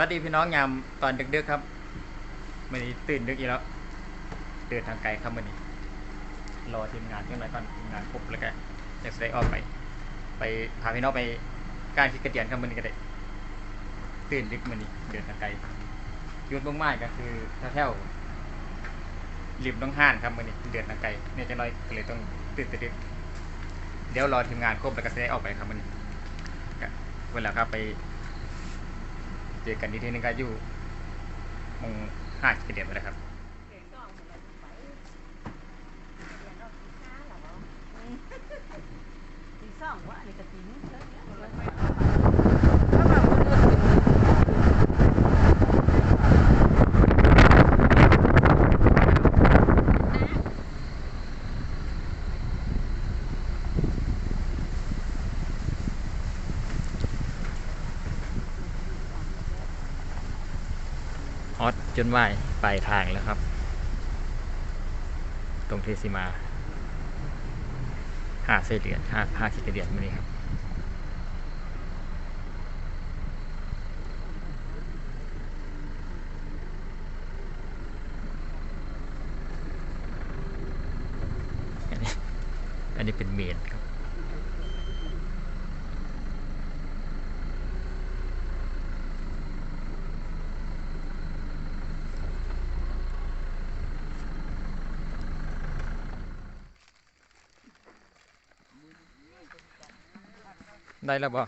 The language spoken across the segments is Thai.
วัสดีพี่น้องยามตอนดึกๆครับวันนี้ตื่นดึกอีกแล้วเดินทางไกลครับวันนี้รอทีมงานที่ไหนก่อนทีมงานครบแล้วก็จะได้ออกไป ไปพาพี่น้องไปการคิดกระเดียนครับวันนี้ก็ได้ตื่นดึกวันนี้เดินทางไกลยุดลงไม้ก็คือแถวๆริมต้องห้านครับวันนี้เดินทางไกลเนี่ยจะน้อยก็เลยต้องตื่นแต่ดึกเดี๋ยวรอทีมงานครบแล้วก็จะได้ออกไปครับวันนี้ก็เวลาครับไป เจอกันที่ที่นึงก็อยู่มงห้าสิบเดียนไปแล้วครับตีสองว่าอันนี้ก็ตีนึงแล้นี่ย ฮอตจนไหวปลายทางแล้วครับ ตรงเทสิมาห้าเศษเหรียญห้าห้าสิบเหรียญมานี่ครับอันนี้อันนี้เป็นเมนครับ ได้แล้วบ่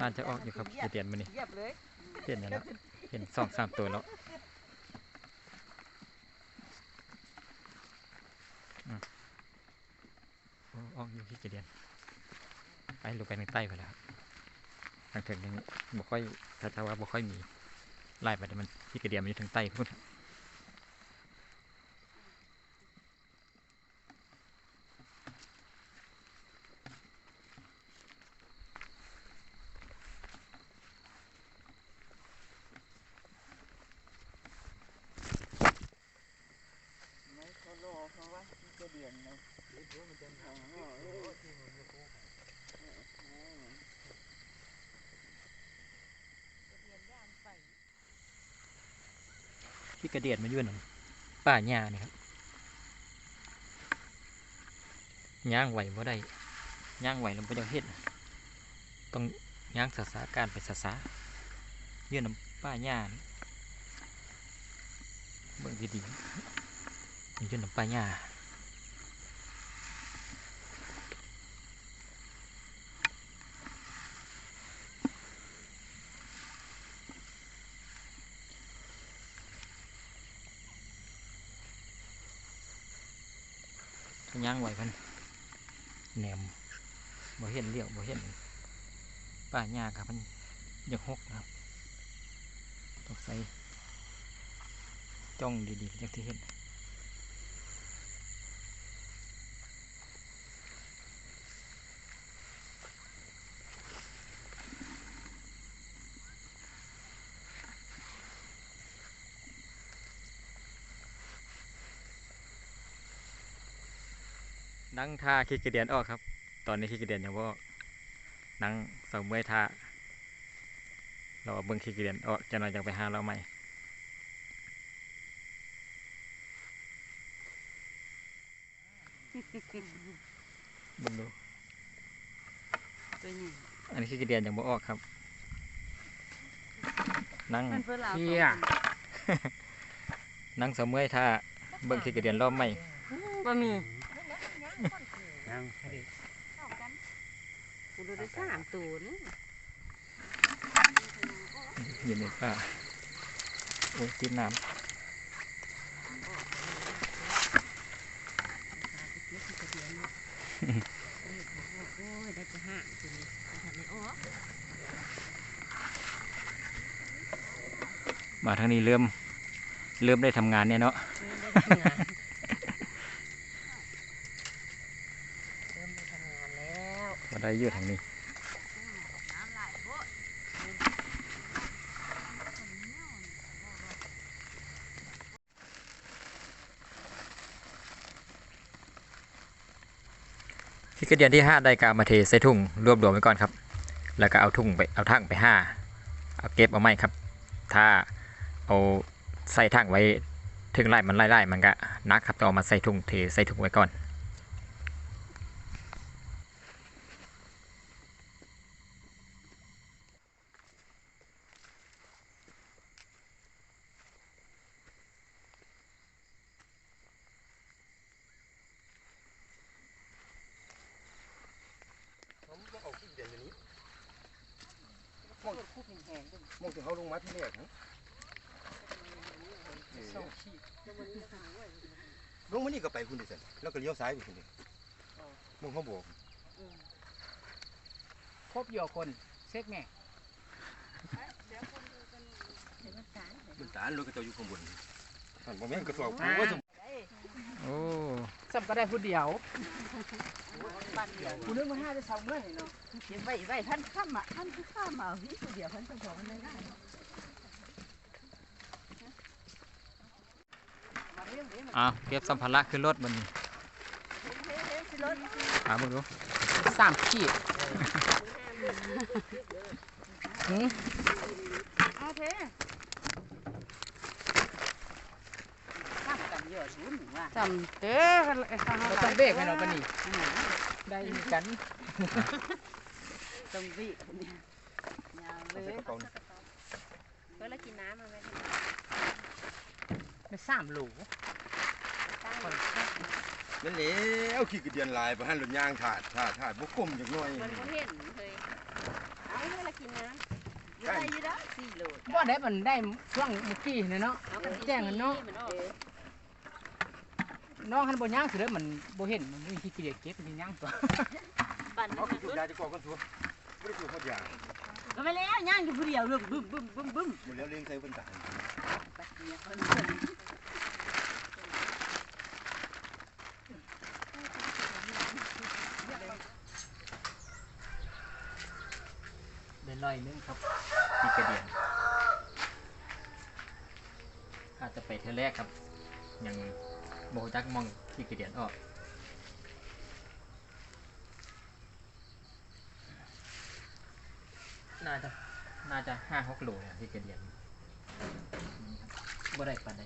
น่าจะออกอยู่ครับเตียนมานี่เหยียบเลยเห็นแล้วเห็นสองสามตัวแล้วอืมโอ้ออกอยู่ที่เตียนไปลงไปทางใต้ไปแล้วางถึงนี้บ่ค่อยถ้าจะว่าบ่ค่อยมีไล่ไปแต่มันที่กระเดียมอยู่ทางใต้พุ่นไม่เขาโลเพราะว่าจะเดียนนะที่ พี่กระเดียดมันยื่นป่าหญ้านี่ครับย่างไหวบ่ได้ย่างไหวแล้วบ่ได้เฮ็ดต้องย่างสาสาการไปสาสายื่อน้ำป่าหญ้าเบิ่งดีๆยื่น้ำป่าหญ้า ย่างไหวพันแหนมบ่เห็นเลี้ยวบ่เห็นป่าหญ้าครับมันยังหกครับต้องใส่จ้องดีๆจางที่เห็น นั่งท่าขี้กระเดียนออกครับ ตอนนี้ขี้กระเดียนยังบ่ออกนั่งเสาเมื่อยท่าเราเอาเบิ่งขี้กระเดียนออกจะหน่อยจังไปหาเราใหม่เบิ่งดูตัวนี้อันนี้ขี้กระเดียนยังบ่ออกครับ นั่งมันเพื่อเราเฮียนั่งเสาเมื่อยท่าเบิ่งขี้กระเดียนรอบใหม่บะหมี่ ยังกูดูได้สามตัวนี่อยู่ในป่าโอ้ยติดน้โอ้ยได้จะห้าตัวนี้ทำไม่ออกำมาทางนี้เริ่ม เริ่มได้ทำงานเนี่ยเนาะ ช้อยู่ทางนี้ที่กระเดียนที่ห้าได้กามาเทใส่ถุงรวบรวมไว้ก่อนครับ แล้วก็เอาถุงไปเอาทั้งไปห้าเอาเก็บเอาไม้ครับ ถ้าเอาใส่ทั้งไว้ถึงไล่มันไล่ไล่มันก็นักครับต้อเอามาใส่ถุงเทใส่ถุงไว้ก่อน มองคู่แห้งๆมองถึงเขาลงมาที่แรกนะลงมานี่ก็ไปคุณดิสันแล้วก็เลี้ยวซ้ายไปคุณดิมองเขาบอกครบโยคนเซ็กแม่มันตานรถกระจกอยู่ข้างบนท่านบ่แม่นกระสอบกูว่าจะโอ้ ซ้ำก็ได้ผู้เดียวคุณนึกมาห้าจะเสาเมื่อไหร่เนาะเก็บไว้ไว้ท่านข้ามอะท่านคือข้ามอะพี่คนเดียวท่านเจ้าของมันไม่ได้มาเรื่องนี้มันอะเก็บสัมภาระขึ้นรถบนนี้เฮ้ยเฮ้ยสิรถหามึงดูสามขีดหืมเอาเทข้ามกันเยอะศูนย์ว่าจำเด้อเราต้องเบรกให้เราปะนี่ได้กันต้องบีบเนี่ยยาวเลใส่ยกระเป๋านี่เพื่อกินน้ำมาไหมได้สามโหลนั่นแหละเอาขี้กระเดียนลายไปหันรถยางถาดถาดถาดบุกกลมอย่างน้อยมันก็เห็นเลยเอาเพื่อกินน้ำอยู่ได้อยู่ได้สี่โลว่าได้มันได้ช่วงเมื่อกี้เนี่ยเนาะแจ้งกันเนาะ น้องคันบ่ย่างคือเด้อมันบ่เห็นมันมีขี้เกียจเก็บมันย่างตัว ปั่นเอาขี้จุดยาจะกอกกันทัวไม่ได้ถูกเขายางก็ไปแล้วย่างอยู่ผู้เดียวเรื่องบึ้มบึ้มบึ้มบึ้มหมดแล้วเลี้ยงใส่บนตาได้น้อยนึงครับที่กระเดียนอาจจะไปเทอแรกครับยัง โมจักมองที่กระเดียนออกน่าจะน่าจะห้าหกโลเนี่ยที่กระเดียนบ่ได้ปานใด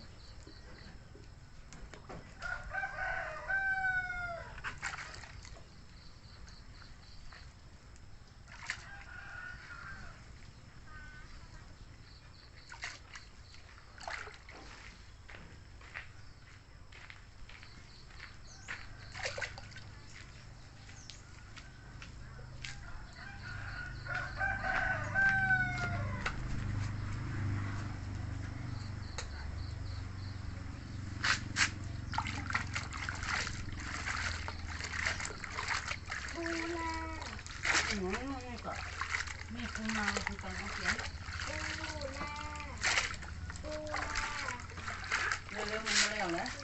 มีคุณมาคือการเขียนเร็วๆมันมาแล้วนะ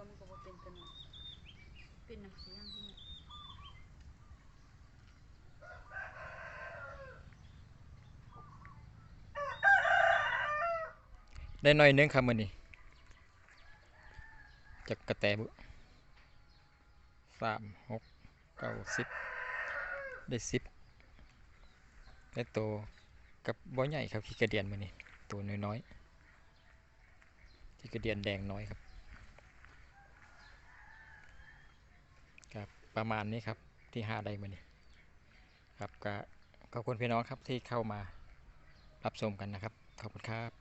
ตัวมันก็บ่เป็นกันเนาะเป็นน้ำเสียงที่นี่ได้หน้อยนึงครับมื้อนี้จากกระแตบุสามหกเก้าสิบได้สิบได้โตวกับบ่อใหญ่ครับขี้กระเดียนมือนี่ตัวน้อยๆขี้กระเดียนแดงน้อยครับครับ ประมาณนี้ครับที่หาได้มานี่ครับก็ขอบคุณพี่น้องครับที่เข้ามารับชมกันนะครับ ขอบคุณครับ